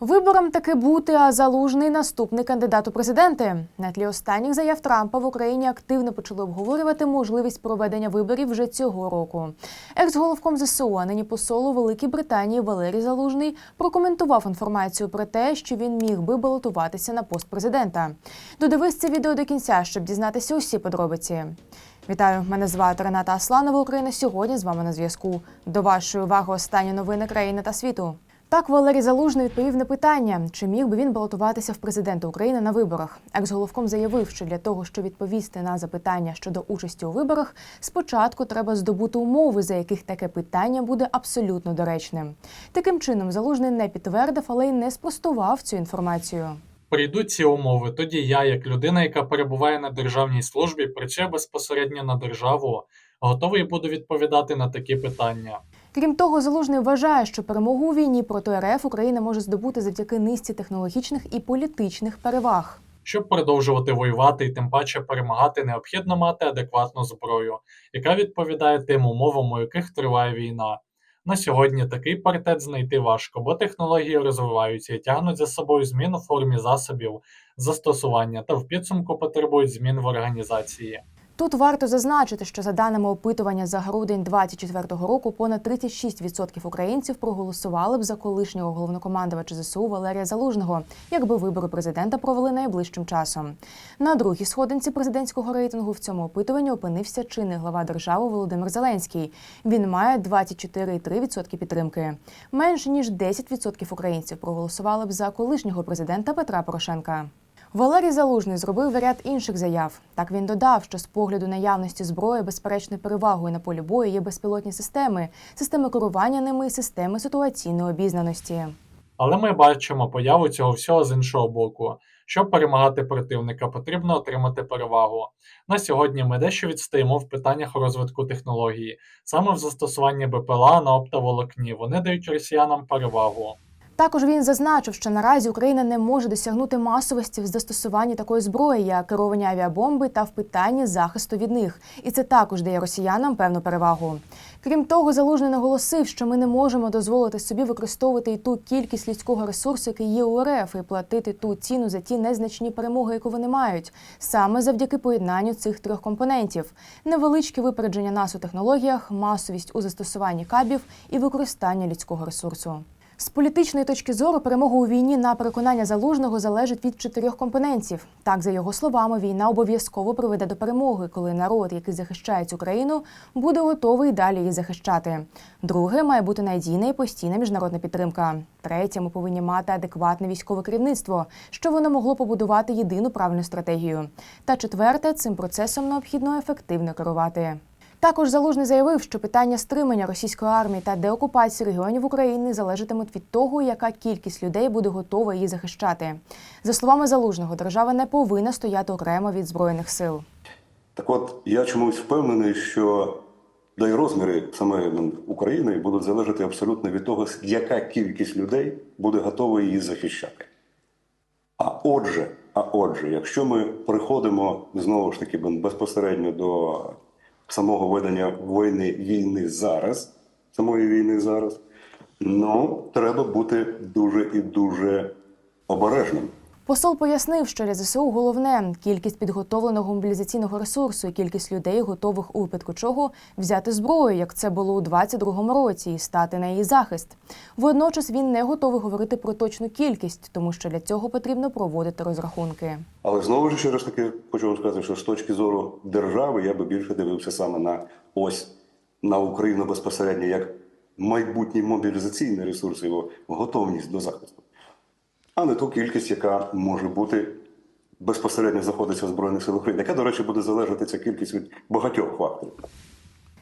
Виборам таки бути, а залужний наступний кандидат у президенти. На тлі останніх заяв Трампа в Україні активно почали обговорювати можливість проведення виборів вже цього року. Екс-головком ЗСУ, а нині посол у Великій Британії Валерій Залужний прокоментував інформацію про те, що він міг би балотуватися на пост президента. Додивись це відео до кінця, щоб дізнатися усі подробиці. Вітаю, мене звати Рената Асланова. Україна сьогодні з вами на зв'язку. До вашої уваги останні новини країни та світу. Так Валерій Залужний відповів на питання, чи міг би він балотуватися в президенти України на виборах. Екс-головком заявив, що для того, щоб відповісти на запитання щодо участі у виборах, спочатку треба здобути умови, за яких таке питання буде абсолютно доречним. Таким чином, залужний не підтвердив, але й не спростував цю інформацію. Прийдуть ці умови, тоді я, як людина, яка перебуває на державній службі, працює безпосередньо на державу, готовий буду відповідати на такі питання. Крім того, залужний вважає, що перемогу у війні проти РФ Україна може здобути завдяки низці технологічних і політичних переваг. Щоб продовжувати воювати і тим паче перемагати, необхідно мати адекватну зброю, яка відповідає тим умовам, у яких триває війна. На сьогодні такий паритет знайти важко, бо технології розвиваються і тягнуть за собою змін у формі засобів застосування та в підсумку потребують змін в організації. Тут варто зазначити, що за даними опитування за грудень 2024 року, понад 36% українців проголосували б за колишнього головнокомандувача ЗСУ Валерія Залужного, якби вибори президента провели найближчим часом. На другій сходинці президентського рейтингу в цьому опитуванні опинився чинний глава держави Володимир Зеленський. Він має 24,3% підтримки. Менше ніж 10% українців проголосували б за колишнього президента Петра Порошенка. Валерій Залужний зробив ряд інших заяв. Так він додав, що з погляду наявності зброї безперечною перевагою на полі бою є безпілотні системи, системи керування ними системи ситуаційної обізнаності. Але ми бачимо появу цього всього з іншого боку. Щоб перемагати противника, потрібно отримати перевагу. На сьогодні ми дещо відстаємо в питаннях розвитку технології. Саме в застосуванні БПЛА на оптоволокні вони дають росіянам перевагу. Також він зазначив, що наразі Україна не може досягнути масовості в застосуванні такої зброї, як керовані авіабомби та в питанні захисту від них, і це також дає росіянам певну перевагу. Крім того, залужний наголосив, що ми не можемо дозволити собі використовувати і ту кількість людського ресурсу, який є у РФ, і платити ту ціну за ті незначні перемоги, яку вони мають, саме завдяки поєднанню цих трьох компонентів: невеличке випередження нас у технологіях, масовість у застосуванні кабів і використання людського ресурсу. З політичної точки зору перемога у війні на переконання залужного залежить від чотирьох компонентів. Так, за його словами, війна обов'язково приведе до перемоги, коли народ, який захищає цю країну, буде готовий далі її захищати. Друге має бути надійна і постійна міжнародна підтримка. Третє, ми повинні мати адекватне військове керівництво, що воно могло побудувати єдину правильну стратегію. Та четверте, цим процесом необхідно ефективно керувати. Також залужний заявив, що питання стримання російської армії та деокупації регіонів України залежатимуть від того, яка кількість людей буде готова її захищати. За словами залужного, держава не повинна стояти окремо від збройних сил. Так от я чомусь впевнений, що да й розміри саме України будуть залежати абсолютно від того, яка кількість людей буде готова її захищати. А отже, а отже, якщо ми приходимо знову ж таки безпосередньо до самого ведення війни, війни зараз, самої війни зараз, ну треба бути дуже і дуже обережним. Посол пояснив, що для ЗСУ головне кількість підготовленого мобілізаційного ресурсу і кількість людей, готових у випадку чого взяти зброю, як це було у 22-му році, і стати на її захист. Водночас він не готовий говорити про точну кількість, тому що для цього потрібно проводити розрахунки. Але знову ж ще раз таки хочу вам сказати, що з точки зору держави я би більше дивився саме на ось на Україну безпосередньо як майбутній мобілізаційний ресурс, його готовність до захисту, а не ту кількість, яка може бути безпосередньо знаходиться в Збройних сил України, яка, до речі, буде залежати ця кількість від багатьох факторів.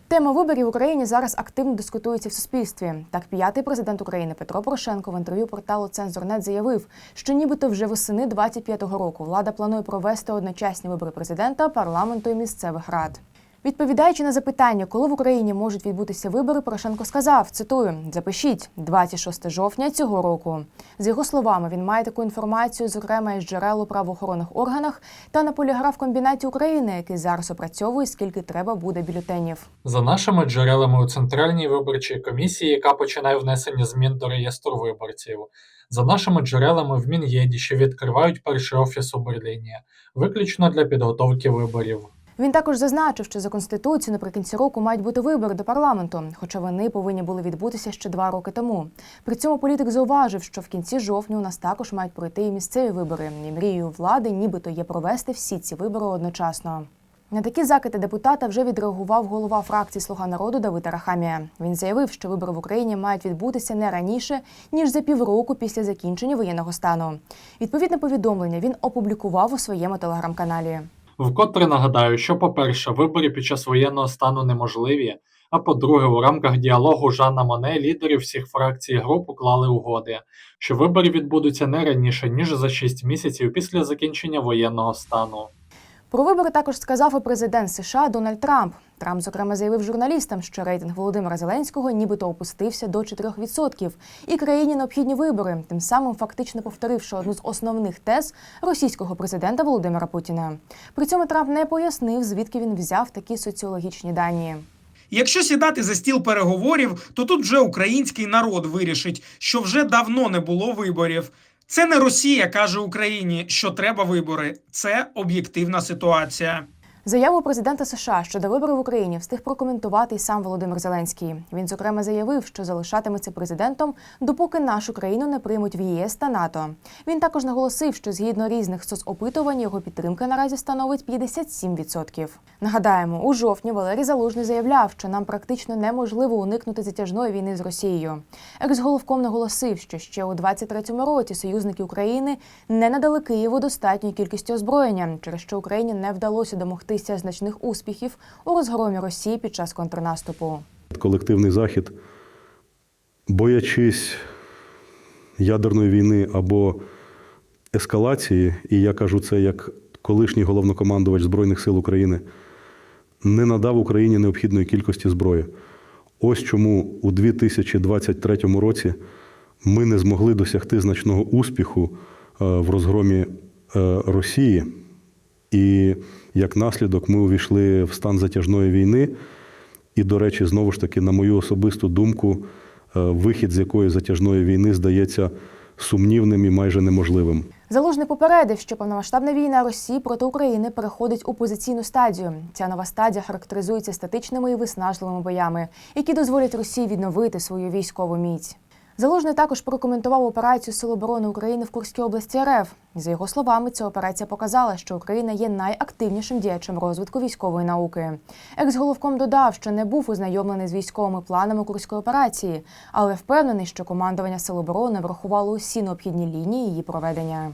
Тема виборів в Україні зараз активно дискутується в суспільстві. Так, п'ятий президент України Петро Порошенко в інтерв'ю порталу Цензорнет заявив, що нібито вже восени 25-го року влада планує провести одночасні вибори президента, парламенту і місцевих рад. Відповідаючи на запитання, коли в Україні можуть відбутися вибори, Порошенко сказав: цитую: запишіть 26 жовтня цього року. З його словами, він має таку інформацію, зокрема із джерел у правоохоронних органах та на поліграф-комбінаті України, який зараз опрацьовує, скільки треба буде бюлетенів. За нашими джерелами у Центральній виборчій комісії, яка починає внесення змін до реєстру виборців. За нашими джерелами в Мін'єді, що відкривають перший офіс у Берліні, виключно для підготовки виборів. Він також зазначив, що за конституцією наприкінці року мають бути вибори до парламенту, хоча вони повинні були відбутися ще два роки тому. При цьому політик зауважив, що в кінці жовтня у нас також мають пройти і місцеві вибори. І мрією влади, нібито є провести всі ці вибори одночасно. На такі закиди депутата вже відреагував голова фракції Слуга народу Давид Арахамія. Він заявив, що вибори в Україні мають відбутися не раніше ніж за півроку після закінчення воєнного стану. Відповідне повідомлення він опублікував у своєму телеграм-каналі. Вкотре нагадаю, що, по-перше, вибори під час воєнного стану неможливі. А по-друге, у рамках діалогу Жанна Моне лідери всіх фракцій і груп уклали угоди, що вибори відбудуться не раніше ніж за 6 місяців після закінчення воєнного стану. Про вибори також сказав і президент США Дональд Трамп. Трамп, зокрема, заявив журналістам, що рейтинг Володимира Зеленського нібито опустився до 4%, і країні необхідні вибори, тим самим фактично повторивши одну з основних тез російського президента Володимира Путіна. При цьому Трамп не пояснив, звідки він взяв такі соціологічні дані. Якщо сідати за стіл переговорів, то тут вже український народ вирішить, що вже давно не було виборів. Це не Росія каже Україні, що треба вибори. Це об'єктивна ситуація. Заяву президента США щодо виборів в Україні встиг прокоментувати й сам Володимир Зеленський. Він зокрема заявив, що залишатиметься президентом, допоки нашу країну не приймуть в ЄС та НАТО. Він також наголосив, що згідно різних соцопитувань його підтримка наразі становить 57%. Нагадаємо, у жовтні Валерій Залужний заявляв, що нам практично неможливо уникнути затяжної війни з Росією. Екс-головком наголосив, що ще у 23-му році союзники України не надали Києву достатньої кількості озброєння, через що Україні не вдалося домогтися значних успіхів у розгромі Росії під час контрнаступу. колективний захід, боячись ядерної війни або ескалації, і я кажу це як колишній головнокомандувач Збройних сил України, не надав Україні необхідної кількості зброї. Ось чому у 2023 році ми не змогли досягти значного успіху е, в розгромі е, Росії. І як наслідок ми увійшли в стан затяжної війни. І, до речі, знову ж таки, на мою особисту думку, е, вихід з якої затяжної війни здається сумнівним і майже неможливим. Залужний попередив, що повномасштабна війна Росії проти України переходить у позиційну стадію. Ця нова стадія характеризується статичними і виснажливими боями, які дозволять Росії відновити свою військову міць. Залужний також прокоментував операцію Сил оборони України в Курській області РФ. За його словами, ця операція показала, що Україна є найактивнішим діячем розвитку військової науки. Екс-головком додав, що не був ознайомлений з військовими планами курської операції, але впевнений, що командування Сил оборони врахувало усі необхідні лінії її проведення.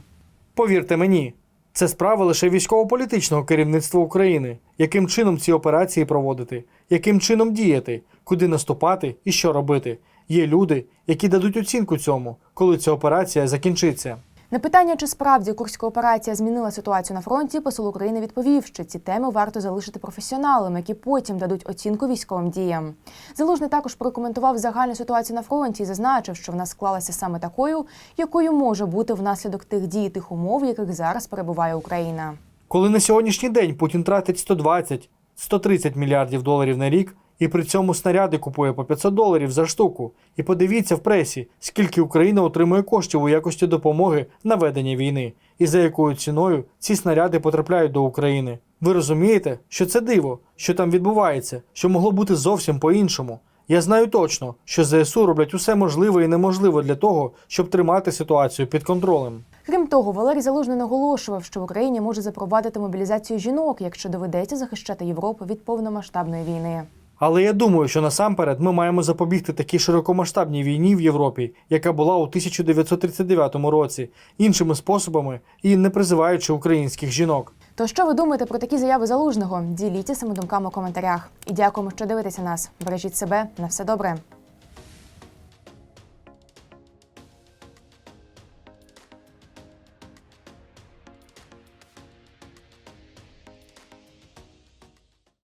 Повірте мені, це справа лише військово-політичного керівництва України. Яким чином ці операції проводити, яким чином діяти, куди наступати і що робити. Є люди, які дадуть оцінку цьому, коли ця операція закінчиться. На питання, чи справді курська операція змінила ситуацію на фронті, посол України відповів, що ці теми варто залишити професіоналам, які потім дадуть оцінку військовим діям. Залужний також прокоментував загальну ситуацію на фронті і зазначив, що вона склалася саме такою, якою може бути внаслідок тих дій, і тих умов, в яких зараз перебуває Україна. Коли на сьогоднішній день Путін тратить 120-130 мільярдів доларів на рік, і при цьому снаряди купує по 500 доларів за штуку. І подивіться в пресі, скільки Україна отримує коштів у якості допомоги на ведення війни, і за якою ціною ці снаряди потрапляють до України. Ви розумієте, що це диво, що там відбувається, що могло бути зовсім по-іншому. Я знаю точно, що ЗСУ роблять усе можливе і неможливе для того, щоб тримати ситуацію під контролем. Крім того, Валерій Залужний наголошував, що в Україні може запровадити мобілізацію жінок, якщо доведеться захищати Європу від повномасштабної війни. Але я думаю, що насамперед ми маємо запобігти такій широкомасштабній війні в Європі, яка була у 1939 році, іншими способами і не призиваючи українських жінок. То що ви думаєте про такі заяви залужного? Діліться своїми думками у коментарях. І дякуємо, що дивитеся нас. Бережіть себе на все добре.